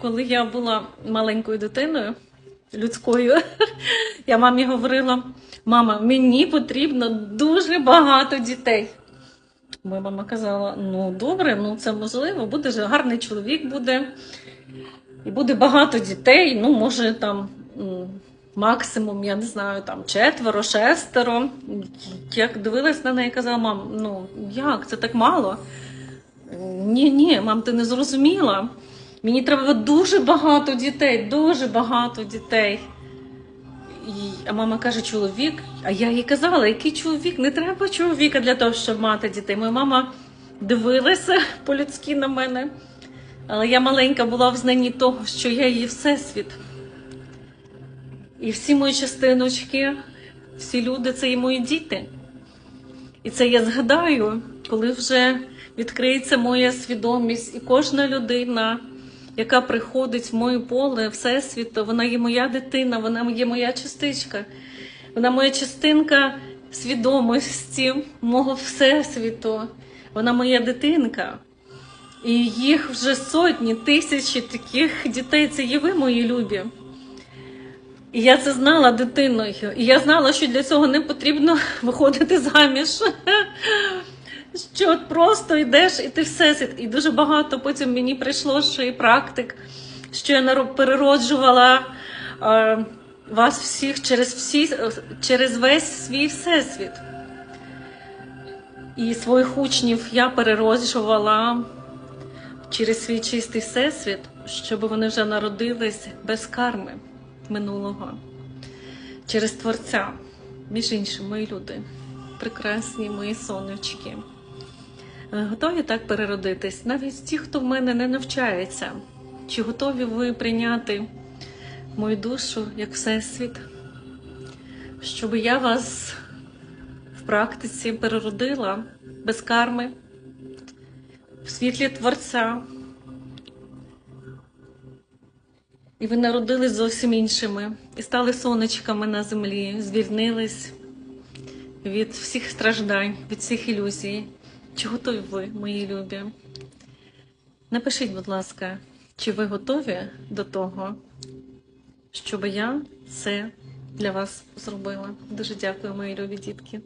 коли я була маленькою дитиною людською, я мамі говорила: мама, мені потрібно дуже багато дітей. Моя мама казала: ну добре, ну це можливо, буде ж гарний чоловік буде, і буде багато дітей, ну, може там. Максимум, я не знаю, там четверо, шестеро. Як дивилась на неї, казала, мам, ну як, це так мало? Ні, ні, мам, ти не зрозуміла. Мені треба дуже багато дітей, дуже багато дітей. А мама каже, чоловік. А я їй казала, який чоловік? Не треба чоловіка для того, щоб мати дітей. Моя мама дивилася по-людськи на мене. Але я маленька була в знанні того, що я її всесвіт. І всі мої частиночки, всі люди це і мої діти. І це я згадаю, коли вже відкриється моя свідомість, і кожна людина, яка приходить в моє поле Всесвіту, вона є моя дитина, вона є моя частичка, вона моя частинка свідомості, мого Всесвіту, вона моя дитинка. І їх вже сотні, тисячі таких дітей. Це є ви, мої любі. І я це знала дитиною. І я знала, що для цього не потрібно виходити заміж. Що просто йдеш і ти всесвіт. І дуже багато потім мені прийшло ще і практик, що я перероджувала е, вас всіх через, всі, через весь свій всесвіт. І своїх учнів я перероджувала через свій чистий всесвіт, щоб вони вже народились без карми минулого, через Творця. Між іншим, мої люди, прекрасні мої сонечки. Е, Готові так переродитись? Навіть ті, хто в мене не навчається. Чи готові ви прийняти мою душу як всесвіт? Щоб я вас в практиці переродила без карми, в світлі Творця. І ви народились зовсім іншими і стали сонечками на землі, звільнились від всіх страждань, від всіх ілюзій. Чи готові ви, мої любі? Напишіть, будь ласка, чи ви готові до того, щоб я це для вас зробила? Дуже дякую, мої любі дітки.